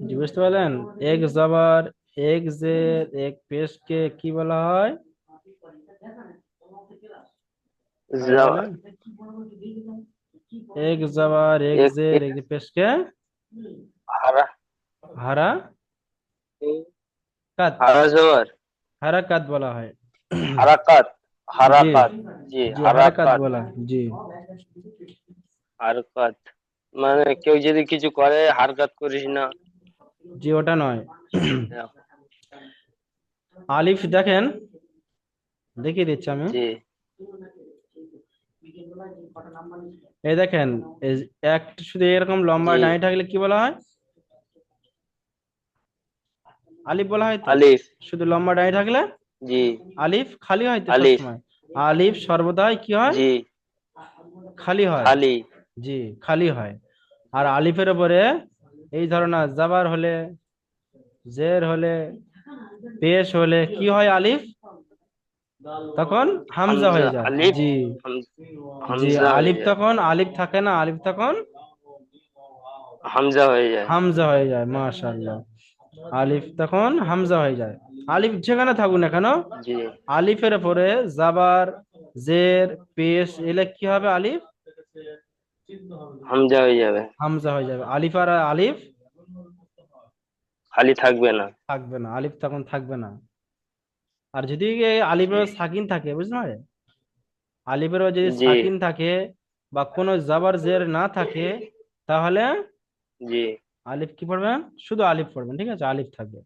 জি বুঝতে পারলেন এক জবর এক জের এক পেশকে কি বলা হয় জ- বলেন এক জবর এক এক জের এক পেশকে হারা হারা কাত হারা জবর হারাকাত বলা হয় হারাকাত হারাকাত জি জি হারাকাত হারাকাত বলা হয়। জি হারকাত মানে কেউ যদি কিছু করে হারকাত করিস না। জি ওটা নয়। আলিফ দেখেন। দেখিয়ে দিচ্ছি আমি। জি। এই দেখেন এক শুধু এরকম লম্বা। ডাঁই থাকলে কি বলা হয়? আলিফ বলা হয়? আলিফ। শুধু লম্বা ডাঁই থাকলে? জি। আলিফ খালি হয় তো আলিফ। আলিফ সর্বদাই কি হয়? জি। খালি হয়। খালি। জি খালি হয়। আর আলিফের উপরে এই ধরনের জাবার হলে জের হলে পেশ হলে কি হয় আলিফ? তখন হামজা হয়ে যায়। আলিফ, জি। জি আলিফ তখন আলিফ থাকে না আলিফ তখন হামজা হয়ে যায়। হামজা হয়ে যায় মাশাআল্লাহ। আলিফ তখন হামজা হয়ে যায়। আলিফ যেখানে থাকুক না কেন জি। আলিফের পরে জাবার জের পেশ এলে কি হবে আলিফ? হামজা হয়ে যাবে। হামজা হয়ে যাবে। আলিফ আর আলিফ? খালি থাকবে না। থাকবে না। আলিফ তখন থাকবে না। আর যদি আলিফের সাকিন থাকে বুঝতে পারে আলিফের যদি সাকিন থাকে বা কোনো জাবার জের না থাকে তাহলে জি। আলিফ কি পড়বেন শুধু আলিফ পড়বেন ঠিক আছে? আলিফ থাকবে।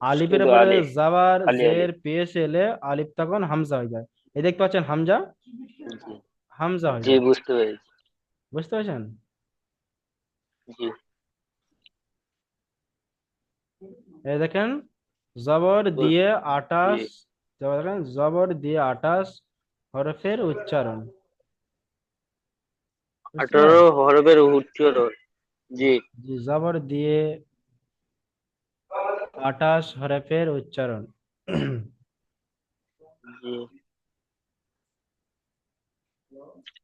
আলিফের পরে জাবার জের পেশ এলে আলিফ তখন হামজা হয়ে যায়। এই দেখতে পাচ্ছেন হামজা? হামজা হয়ে জি যায়। বুঝতে পেরেছি। বুঝতে পারছেন? জি। এই দেখেন জবর দিয়ে আটাশ দেখেন জবর দিয়ে আটাশ হরফের উচ্চারণ। আঠারো হরফের উচ্চারণ জি। জি জবর দিয়ে আটাশ হরফের উচ্চারণ।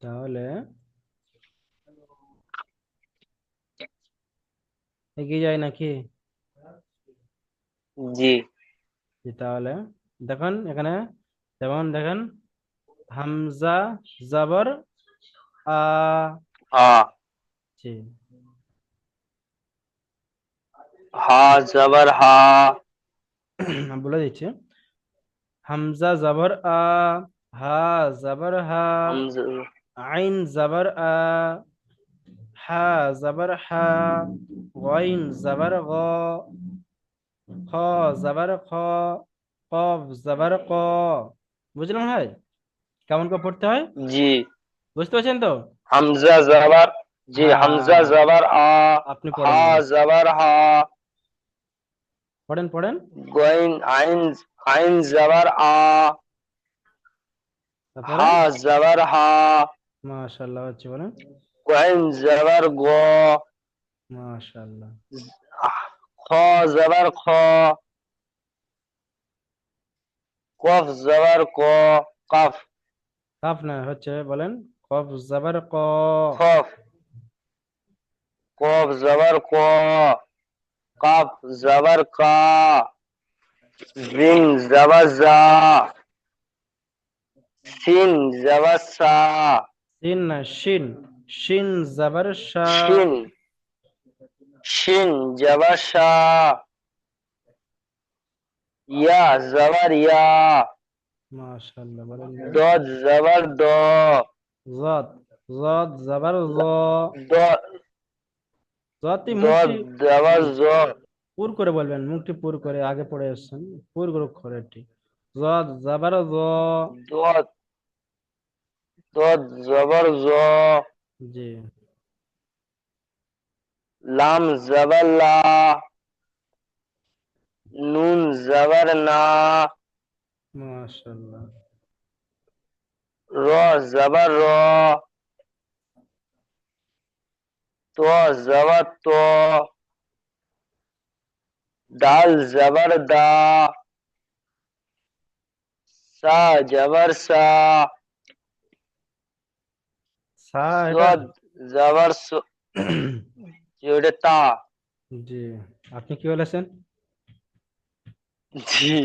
তাহলে এগিয়ে যায় নাকি? জি। তাহলে দেখেন এখানে যেমন দেখেন হামজা জাবর আ জি। হা জবর হা। বলে দিচ্ছি। হামজা জাবর আ হা জাবর হা। আইন জবর আ। হা জবর হা গইন জবর গ খ জবর খ কফ জবর ক। বুঝলেন ভাই কেমন করে পড়তে হয়? জি। বুঝতে পারছেন তো? হামজা জবর জি। হামজা জবর আ আপনি হা পড়েন। জবর হা। পড়েন পড়েন। গইন আইন আইন জবর আ। হা জবর হা। মাশাআল্লাহ হচ্ছে বলেন। গইন জবর গ। মাশাআল্লাহ। খ জবর খ। কফ জবর ক। কফ। কাফ না হচ্ছে বলেন কফ জবর ক। খফ কফ জবর ক। কাফ জবর কা। জিন জবর জা। সিন জবর সা। সিন না শিন শিন জবর শা। শিন। শিন জবর শা। ইয়া জবর ইয়া। মাশাআল্লাহ বলেন দদ জবর দ। জদ জদ জবর জ। দ। জতি জবর জ। পুর করে বলবেন মুখটি পুর করে আগে পড়ে এসছেন পুর করে করে ঠিক জদ জবর জ। দদ দদ জবর জ। জি লাম জবর লা নুন জবর না মাশাআল্লাহ র জবর র তো জবর তো দাল জবর দা সা জবর সা সা এটা সদ জবর জি ওটা তা। জি আপনি কি বলেছেন? জি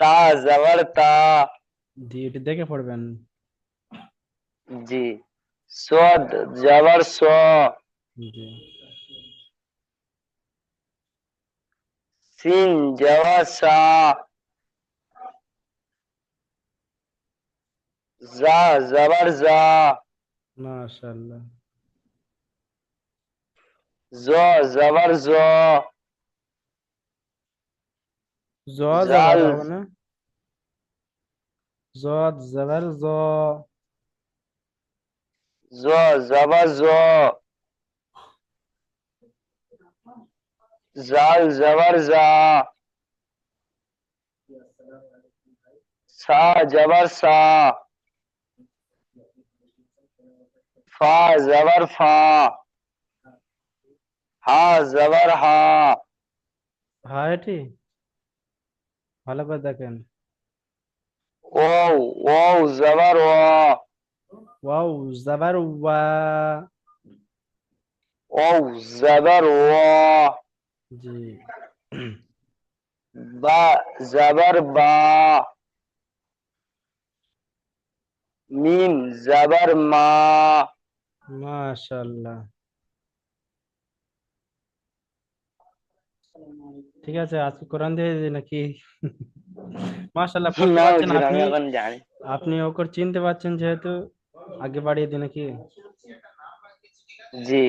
তা যাবার তা। জি এটি দেখে পড়বেন। জি সদ যাবার স। জি। সিন যাবার সা। যা যাবার যা মাশাআল্লাহ। জ যাবার জ। জ জবর না জদ জবর জ জ যাবার জ। জাল যাবার যা সা যাবার সা। ফা যাবার ফা। হা যাবার হা। এটি? ভালো করে দেখেন। ও ও যাবার ও ওয়াও জবর ওয়া। ও যাবার ও জি। বা যাবার বা। মিম যাবার মা। মাশাআল্লাহ। ঠিক আছে আজকে কোরআন দিয়ে নাকি? আমি আপনি? আপনি ওকর চিনতে পারছেন যেহেতু আগে বাড়িয়ে দিই নাকি? জি।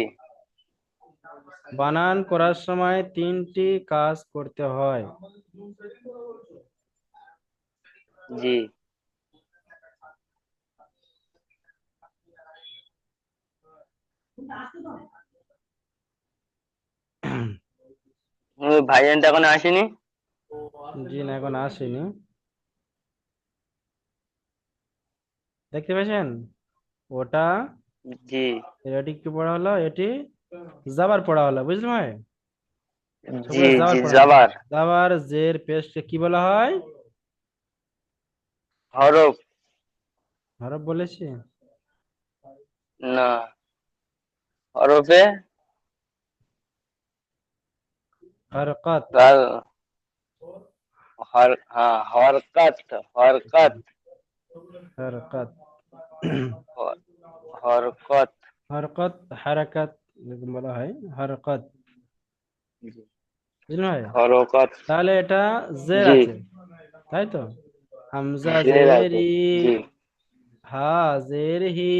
বানান করার সময় তিনটি কাজ করতে হয়। জি। ভাইজানটা এখন আসেনি? জি না এখন আসেনি। দেখতে পেয়েছেন? ওটা জি। এটি কি পড়া হলো? এটি জাবার পড়া হলো বুঝলেন ভাই? জি জি জাবার জের পেস্টকে কি বলা হয়? হরফ। হরফ বলেছি? না। হরফে হরকত কাল হর হ্যাঁ হরকত হরকত হরকত হরকত হরকত হারাকাত এরকম বলা হয় হরকত বুঝলেন ভাই হরকত তাহলে এটা জের জি। আছে তাই তো হামজা জের আছে, জেরি জি হা জের হি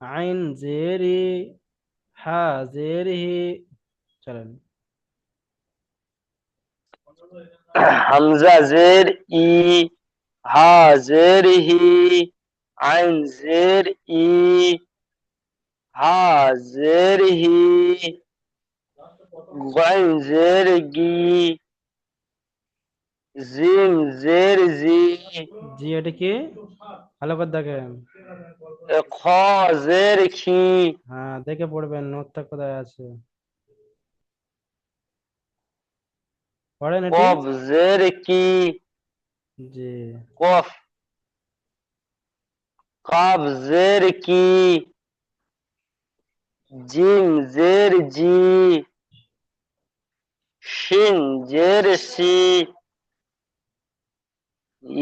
আইন জেরি হা জের হি চলেন। হামজা জের ই হা জের হি আইন জের ই হা জের হি গাইন জের গি জিম জের জি। জি এটা কি? ভালো করে দেখেন। খ জের খি। হ্যাঁ দেখে পড়বেন নোটটা কোথায় আছে? পড়েন এটি? কফ জের কি জি। কফ। কাফ জের কি জিম জের জি শিন জের সি।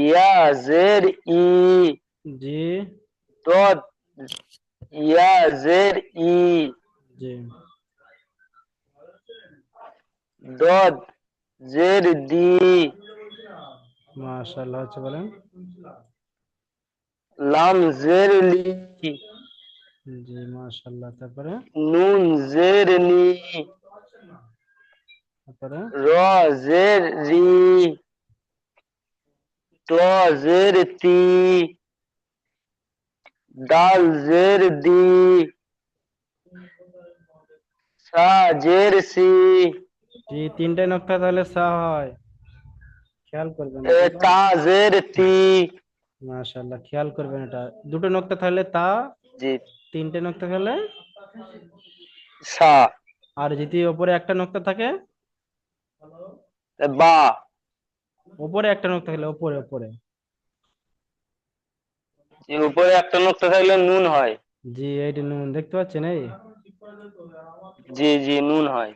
ইয়া জের ই। জি। দদ ইয়া জের ই জি। দদ জের দি মাশাআল্লাহ হচ্ছে বলেন। লাম জের লি জি মাশাআল্লাহ তারপরে? নুন জের নি তারপরে? র জের রি ত জের তি দাল জের দি। সা জের সি। জি তিনটে নকটা তাহলে সা হয়। খেয়াল করবেন তা জের তি। মাশাআল্লাহ খেয়াল করবেন এটা। দুটো নকটা তাহলে তা জি। তিনটে নকটা থাকলে সা। আর যদি ওপরে একটা নকটা থাকে? বা। ওপরে একটা নকটা থাকলে ওপরে ওপরে। এর উপরে একটা নোকটা থাকলে নুন হয়। জি এইটি নুন দেখতে পাচ্ছেন এই? জি জি নুন হয়।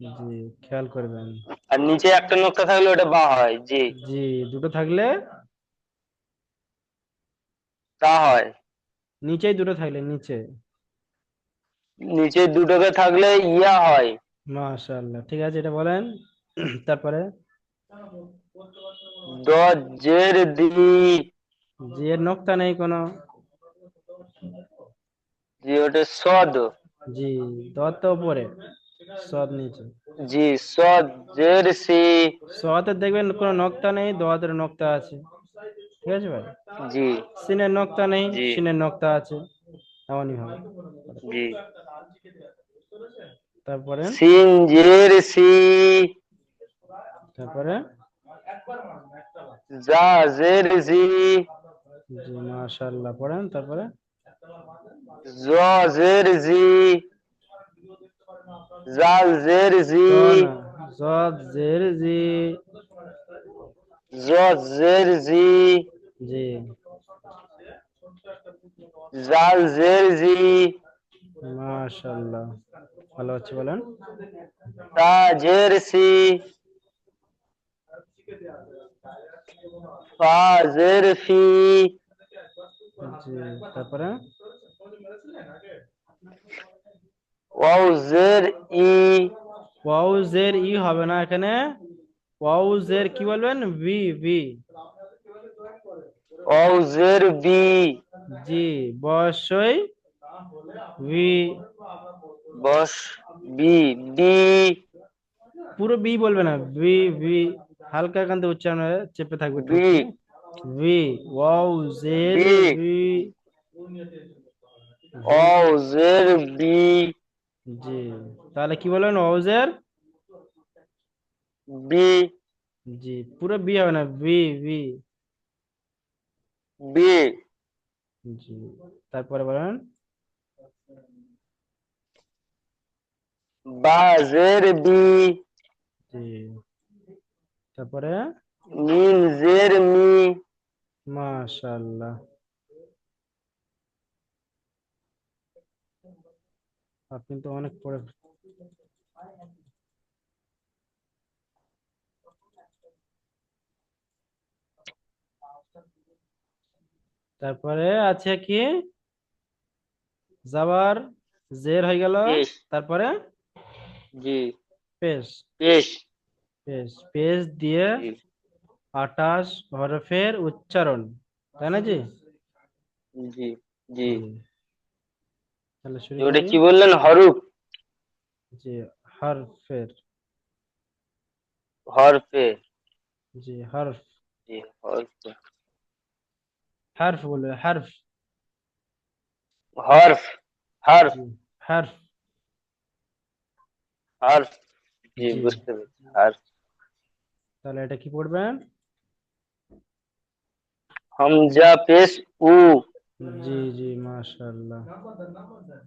জি খেয়াল করবেন। আর নিচে একটা নোক্তা থাকলে ওটা বা হয় জি। জি দুটো থাকলে? তা হয়। নিচেই দুটো থাকলে নিচে? নিচে দুটোকে থাকলে ইয়া হয়। মাশাআল্লাহ ঠিক আছে এটা বলেন। তারপরে? দ জের দি জি এর নক্তা নেই কোনো। জি ওটা সদ। জি দত তো উপরে সদ নিচে। জি সদ জের সি। সতে দেখবেন কোনো নক্তা নেই দোয়াতের নক্তা আছে। ঠিক আছে ভাই? জি। সিনের নক্তা নেই। সিনের নক্তা আছে। এমনই হবে। জি। তারপরে? সিন জের সি। তারপরে? জা জের জি। জি মাশাআল্লাহ। পড়েন তারপরে? জ জের জি জাল জের জি। জের জি জ জের জি জি জাল জের জি মাশাআল্লাহ। ভালো হচ্ছে বলেন। তা জের সি ফা জের ফি। তারপরে? ওয়াও জের ই। ওয়াউজের ই হবে না এখানে। ওয়াউজের কি বলবেন? ভি ভি। ওয়াও জের বি। জি বয়সই ভি। বস বি বি পুরো বি বলবে না। ভি ভি। হালকা থেকে উচ্চারণ হয়ে চেপে থাকবে ভি। ওয়াও বি। ভি। ওয়াও জের বি জি। তাহলে কি বলবেন? ওয়াউজের বি জি পুরো বি হবে না ভি ভি। বি জি তারপরে বলেন। বা জের বি জি। তারপরে? মিন জের মি। মাশাআল্লাহ। আপনি তো অনেক পড়ে তারপরে আছে কি? যাবার জের হয়ে গেল। তারপরে? জি। পেশ। পেশ। পেশ পেশ দিয়ে আটাশ হরফের উচ্চারণ তাই না জি? জি জি। তাহলে শুরু ওটা কি বললেন? হরুফ? জি হরফের। হরফে। জি হরফ। জি হরফ। হরফ বলবে হরফ। হরফ হরফ। হরফ। হরফ। জি জি। বুঝতে পেরেছি হরফ। তাহলে এটা কি পড়বেন? হামজা পেশ উ। জি জি মাশাআল্লাহ।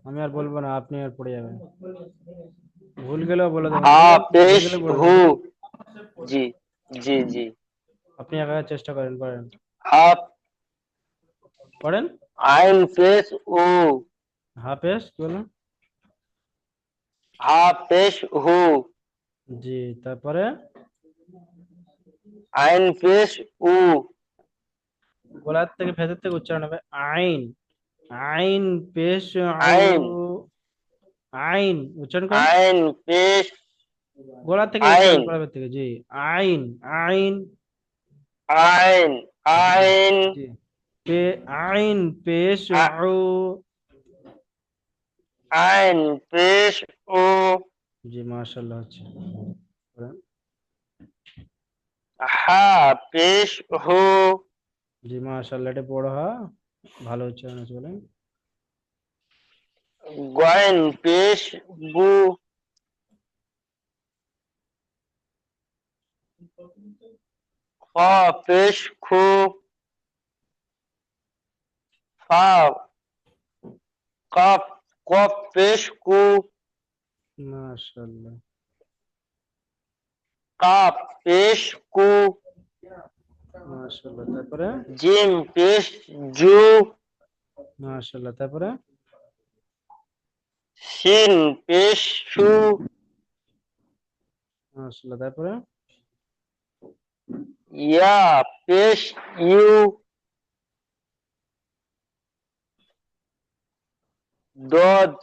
আমি আর বলব না আপনি আর পড়ে যাবেন। ভুল গেলেও বলে দেবেন। হা পেশ হু। জি জি জি। আপনি একা চেষ্টা করেন করেন হা পড়েন? আইন পেশ উ। হাফেজ কি বললেন? হা পেশ হু। জি তারপরে? আইন পেশ উ। গলার থেকে ভেতর থেকে উচ্চারণ হবে আইন। আইন পেশ আইন। আইন। উচ্চারণ করেন আইন পেশ গলা থেকে আইন। করাবে থেকে জি। আইন আইন। আইন আইন। পে আইন পেশ উ। আইন পেশ উ। জি মাশাআল্লাহ পড়েন। হা পেশ হু জি মাশাআল্লাহ এটা বড় হা। ভালো উচ্চারণ আছে বলেন গয়েন পেশ গু খ পেশ খু। ফা কফ কফ পেশ কু। মাশাআল্লাহ। কাপ পেশ কু মাশাআল্লাহ তারপরে জিম পেশ জু মাশাআল্লাহ তারপরে সিন পেশ সু আসলে তারপরে ইয়া পেশ ইউ দদ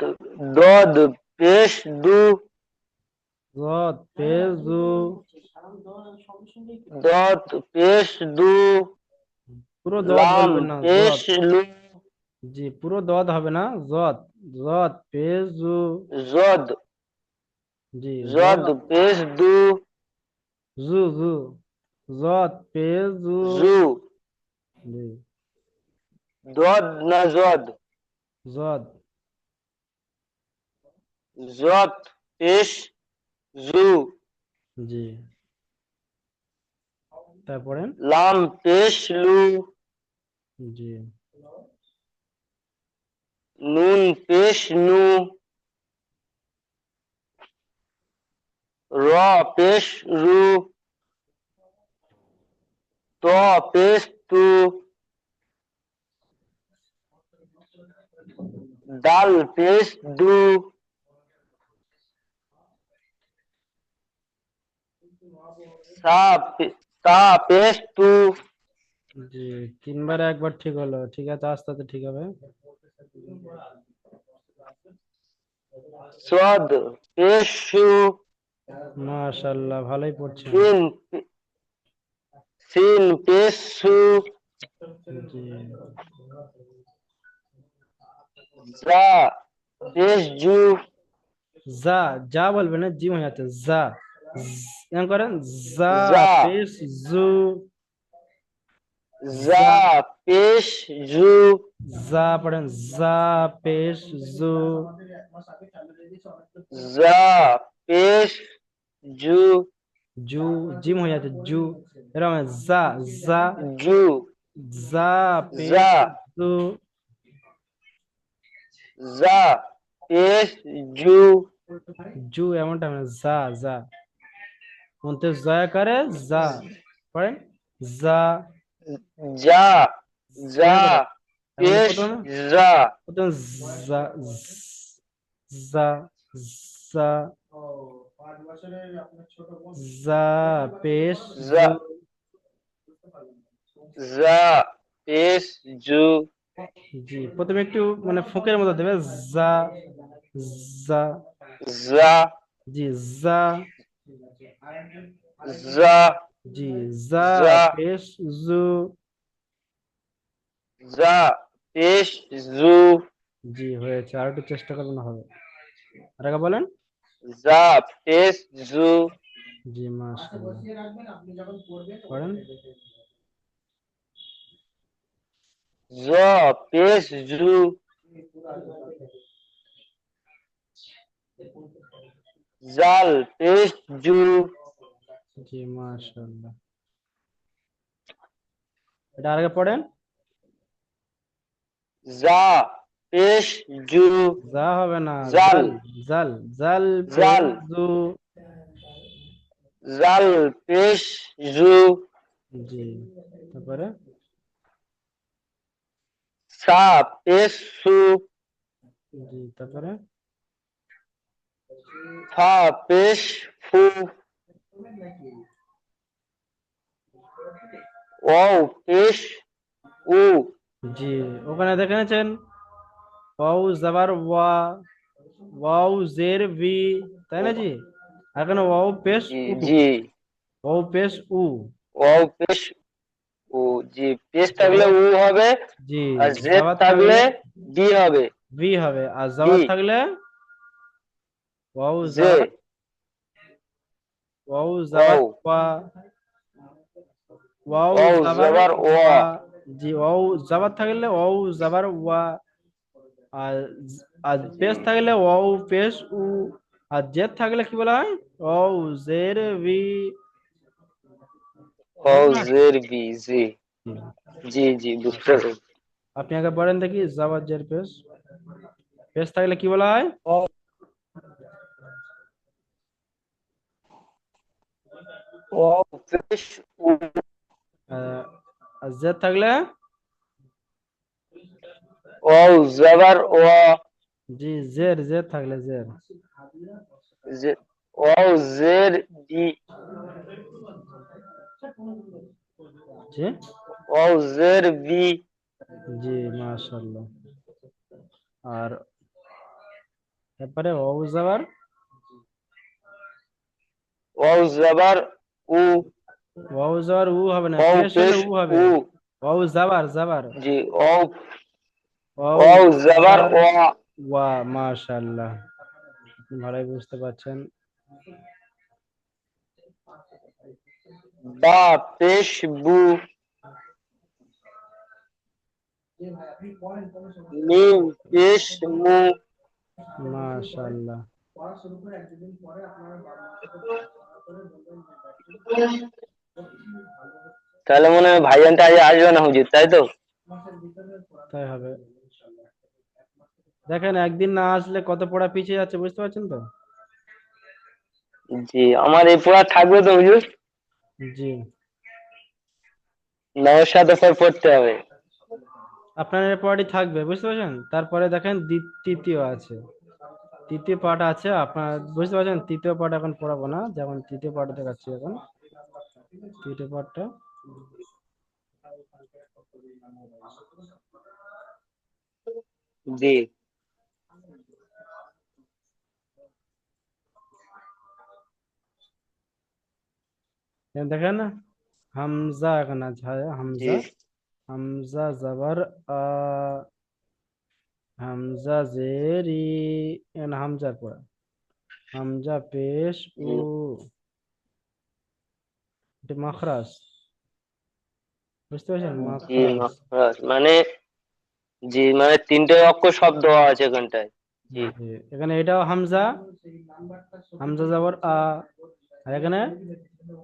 দদ পেশ দু জদ পেশ পেশ দু পুরো দদ বলবেন না পেশ লু জি পুরো দদ হবে না জদ জদ পেশ জদ জি জদ পেশ দু জু জু জদ পেশ জু জু জি দদ না জদ জদ জদ পেশ জু। জি। তারপরে? লাম পেশ লু। জি। নুন পেশ নু। র পেশ রু। ত পেশ তু। দাল পেশ দু। সা পে- তা পেশ তু জি তিনবার একবার ঠিক হলো। ঠিক আছে আস্তে আস্তে ঠিক হবে। সদ পেশ মাশাআল্লাহ ভালোই পড়ছেন সিন সিন পেশ জি। যা পেশ জু যা যা বলবে না জি হয়ে যাচ্ছে যা। এম করেন যা। পেশ জু যা পেশ জু যা পড়েন যা পেশ জু যা পেশ জু জু জিম হয়ে যাচ্ছে জু এরকম যা যা জু যা যা। জু যা পেশ জু জু এমনটা মানে যা যা মধ্যে জয়া করে যা পড়েন যা যা যা পেশ যা প্রথম যা যা যা পেশ। জু। যা পেশ জু জি প্রথমে একটু মানে ফুঁকের মতো দেবে যা যা যা জি যা জি যা যা। পেশ জু যা পেশ জু জি হয়েছে আর একটু চেষ্টা করবেন হবে। আগে বলেন। যা পেশ জু জি মাশাআল্লাহ। পড়েন। জ পেশ জু জাল পেশ জু জি মাশাআল্লাহ। এটা আগে পড়েন। যা পেশ জু যা হবে না জাল। জাল জাল জাল। জু জাল। পেশ জু জি তারপরে? সা পেশ সু। জি তারপরে? ফা পেশ ফু ও পেশ উ জি ওখানে দেখে নিয়েছেন ওয়াও জাবার ওয়া ওয়াও জের ভি তাই না জি আর এখানে ওয়াও পেশ জি উ জি ওয়াও পেশ উ ও পেশ উ জি পেশ থাকলে উ হবে জি আর জেড জাবার থাকলে বি হবে ভি হবে আর জাবার জি। থাকলে ওয়াও জে জাবার ওয়াও জাবার ওয়াও। ওয়া ওয়াও ওয়াও জাবার ওয়া। জি ওয়াও জাবার থাকলে ওয়াও জাবার ওয়া আর আর পেশ থাকলে ওয়াও পেশ উ আর জেদ থাকলে কি বলা হয় ওয়াও জের ভি ও জের বি জি জি জি বুঝতে পেরেছি আপনি আগে পড়েন দেখি জাবার জের পেশ পেশ থাকলে কি বলা হয় ও জেদ থাকলে ও জাবার ওয়া জি জের জের থাকলে জের ওয়াও জের বি জি ওয়াও জের বি জি মাশাআল্লাহ আর তারপরে ওজাবার ওয়াও জাবার উ। ওজাবার উ হবে না পেশ হলে উ হবে ওয়াও জাবার জাবার। জি ওয়াও ওয়াও ওয়াও জাবার। ওয়া। ওয়া মাশাআল্লাহ। ভালোই বুঝতে পারছেন। বা পেশ বু। মিম পেশ মু। মাশাআল্লাহ। তাহলে মনে হয় ভাইজানটা আজ আসবে না হুজুর তাই তো? তাই হবে। দেখেন একদিন না আসলে কত পড়া পিছিয়ে যাচ্ছে বুঝতে পারছেন তো? জি আমার এই পড়া থাকবে তো হুজুর? জি। নয়ের সাথে পর পড়তে হবে। আপনার পড়াটি থাকবে বুঝতে পারছেন? তারপরে দেখেন তৃতীয় আছে। তৃতীয় পাঠ আছে আপনার বুঝতে পারছেন? তৃতীয় পাঠ এখন পড়াবো না যেমন তৃতীয় পাঠ দেখাচ্ছি এখন। তৃতীয় পাঠটা জি। দেখেন হামজা এখানে আছে হামজা। হামজা জবর আ হামজা জেরি এখানে হামজার পড়া। হামজা পেশ উ এটা মাখরাজ। বুঝতে পারছেন? মাখরাজ। মানে জি মানে তিনটে অক্ষর শব্দ আছে এখানটায়। জি, এখানে এটাও হামজা হামজা জবর আ। আর এখানে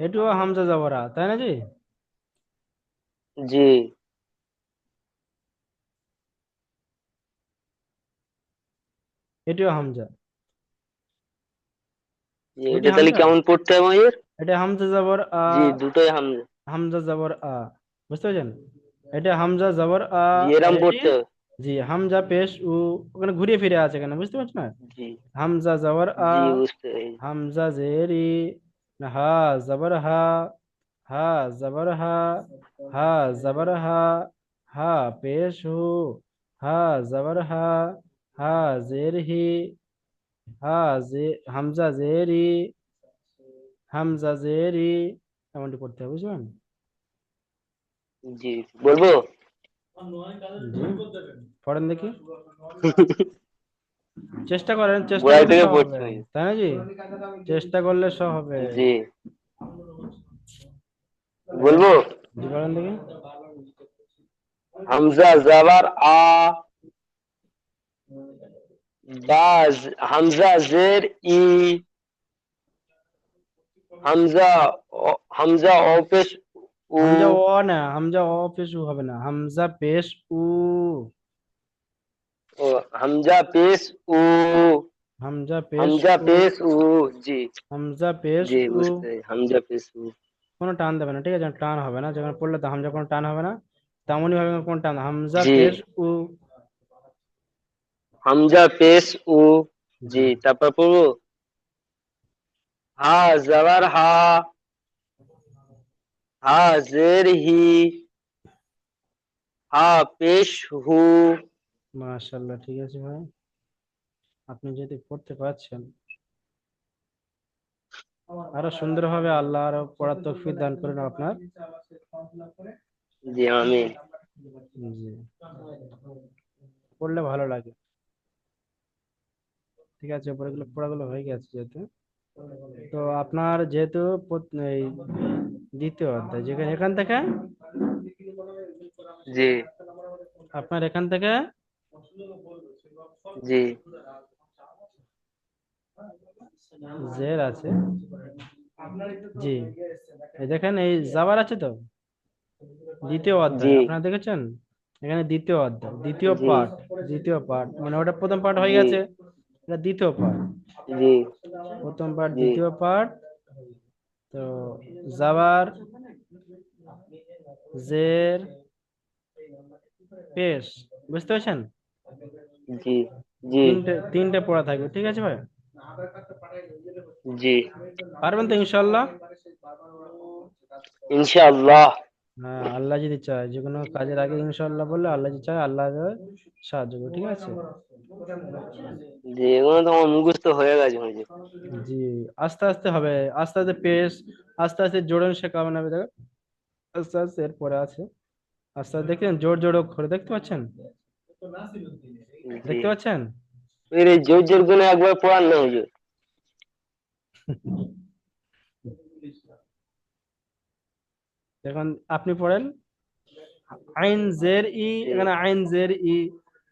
এটাও হামজা জবর আ তাই না জি? জি। এটাও হামজা। এটা তাহলে? কেমন পড়তে হবে হুজুর এটা হামজা জবর আ জি দুটোই হামজা। হামজা জবর আ। বুঝতে পারছেন? এটা হামজা জবর আ এরম পড়তে হবে জি হামজা পেশ উ ওখানে ঘুরিয়ে ফিরে আছে এখানে বুঝতে পারছেন না? জি। হামজা জবর আ জি বুঝতে পেরেছি। হামজা জেরি হা জবর হা হা জবর হা হা জবর হা হা পেশ হু হা জবর হা হি হা জে হামজা জেরি হামজা জেরি এমনটি পড়তে হবে বুঝলেন? জি বলব? পড়েন দেখি। চেষ্টা করেন চেষ্টা। তাই না জি? চেষ্টা করলে সব হবে। জি। বলব? জি বলেন দেখি। হামজা জাবার আ বাজ হামজা জের ই হামজা অ- হামজা অপেশ উ হামজা ও না হামজা অ পেশ উ হবে না। হামজা পেশ উ ও হামজা পেশ উ হামজা পেশ হামজা উ পেশ উ জি হামজা পেশ জি উ বুঝতে পেরেছি, হামজা পেশ উ কোনো টান দেবে না ঠিক আছে? টান হবে না যখন পড়লে তো হামজা কোনো টান হবে না। তেমনই ভাবে কোনো টান হামজা জি। পেশ উ হামজা পেশ উ জি তারপর পড়ব হা জাবার হা। হা জের হি। হা পেশ হু। মাশাআল্লাহ ঠিক আছে ভাই। আপনি যদি পড়তে পারছেন। আরও সুন্দরভাবে আল্লাহ আরও পড়ার তৌফিক দান করেন আপনার। জি আমি জি। পড়লে ভালো লাগে। ঠিক আছে পড়াগুলো পড়াগুলো হয়ে গেছে যেহেতু। তো আপনার যেহেতু এই দ্বিতীয় অধ্যায় যেখানে এখান থেকে? জি। আপনার এখান থেকে? জি। জের আছে। জি। এই দেখেন এই জাবার আছে তো? দ্বিতীয় অধ্যায় আপনারা দেখেছেন? এখানে দ্বিতীয় অধ্যায় দ্বিতীয়। পাঠ দ্বিতীয় পাঠ মানে ওটা প্রথম পাঠ হয়ে গেছে। এটা দ্বিতীয় পার্ট জি। প্রথম জি। দ্বিতীয় পার্ট তো জাবার জের পেশ বুঝতে পারছেন? জি জি। তিনটে তিনটে পড়া থাকবে ঠিক আছে ভাই? জি। পারবেন তো ইনশাল্লাহ ইনশাআল্লাহ। হ্যাঁ আল্লাহ যদি চায় যে কোনো কাজের আগে ইনশাল্লাহ বললে আল্লাহ যদি চায় আল্লাহ সাহায্য করবে ঠিক আছে? জি এগুলো তো আমার মুখস্থ হয়ে গেছে জি আস্তে আস্তে হবে আস্তে আস্তে পেশ আস্তে আস্তে জোড়ন শেখাবেন হবে দেখো আস্তে আস্তে এরপরে আছে। আস্তে আস্তে দেখছেন জোর জোর অক্ষরে দেখতে পাচ্ছেন? দেখতে পাচ্ছেন? এর জোর জোর করে একবার পড়ান না হুজুর এখন আপনি পড়েন? আইন জের ই এখানে আইন জের ই।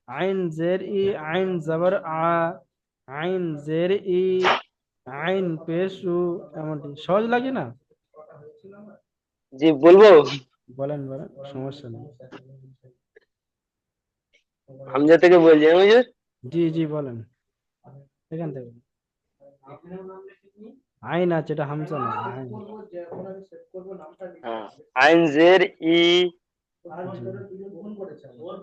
আইন জের ই আইন জবর আ আইন জের ই আইন পেশু এমনটি সহজ লাগে না? জি বলব? বলেন বলেন সমস্যা নেই। হামজা থেকে বলছি হ্যাঁ হুজুর? জি জি বলেন। এখান থেকে। আইন আছে এটা হামজা না আইন। হ্যাঁ আইন জের ই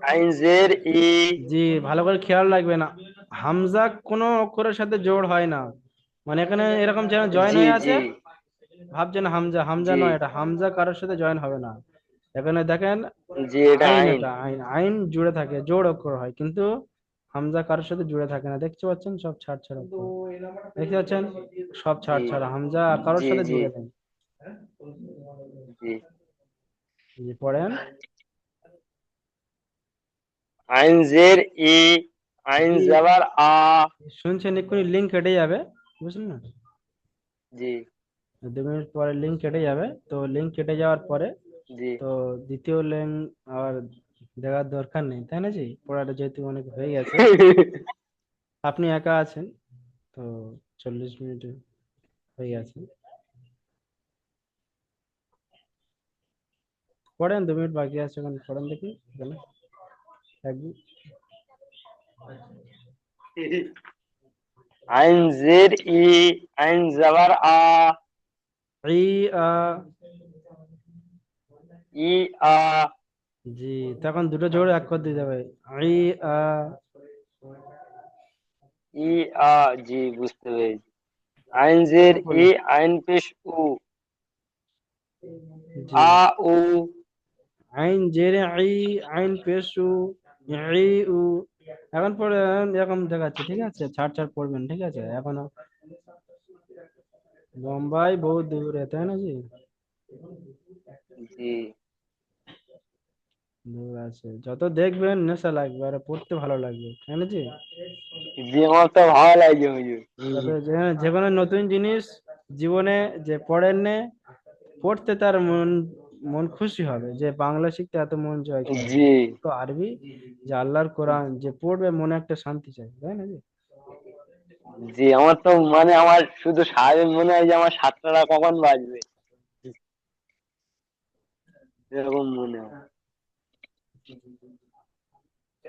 আইন জের ই জি ভালো করে খেয়াল রাখবেন হামজা কোনো অক্ষরের সাথে জোড় হয় না। মানে এখানে এরকম যেন জয়েন হয়ে আছে ভাবছেন হামজা হামজা নয় এটা। হামজা কারোর সাথে জয়েন হবে না। এখানে দেখেন জি এটা আইন আইন। জুড়ে থাকে জোড় অক্ষর হয় কিন্তু হামজা কারোর সাথে জুড়ে থাকে না। দেখতে পাচ্ছেন সব ছাড় ছাড় দেখতে পাচ্ছেন সব ছাড়। ছাড়। হামজা কারোর সাথে জুড়ে জি। জি পড়েন। আইন জের ই আইন জি। জবর আ। শুনছেন এক্ষুনি লিঙ্ক কেটে যাবে বুঝলেন না? জি। দু মিনিট পরে লিঙ্ক কেটে যাবে তো লিঙ্ক কেটে যাওয়ার পরে জি। তো দ্বিতীয় লিঙ্ক আর দেখার দরকার নেই তাই না জি? পড়াটা যেহেতু অনেক হয়ে গেছে। আপনি একা আছেন তো চল্লিশ মিনিট হয়ে গেছে। পড়েন দু মিনিট বাকি আছে এখন পড়েন দেখি এখানে আইন জের ই আইন জবর আ। ই আ। ই আ। জি তখন দুটো জোড় এক করে দিতে হবে। ই আ। ই আ জি বুঝতে পেরেছি। আইন জের ই আইন পেশ উ। আ উ। আইন জেরে আই আইন পেশু ই এখন পরে এরকম দেখাচ্ছে ঠিক আছে? ছাড় ছাড় পড়বেন ঠিক আছে? এখনও বোম্বাই বহুত দূরে তাই না জি? জি। দূর আছে। যত দেখবেন নেশা লাগবে আর পড়তে ভালো লাগবে তাই না জি? জি আমার তো ভালো লাগছে হুজুর যে কোনো নতুন জিনিস জীবনে যে পড়েন পড়তে তার মন মন খুশি হবে যে বাংলা শিখতে এত মন চায় জি। তো আরবি যে আল্লাহর কোরআন যে পড়বে মনে একটা শান্তি চাই তাই না জি? জি আমার তো মানে আমার শুধু সারাদিন মনে হয় যে আমার সাতটা কখন বাজবে। এরকম মনে হয়।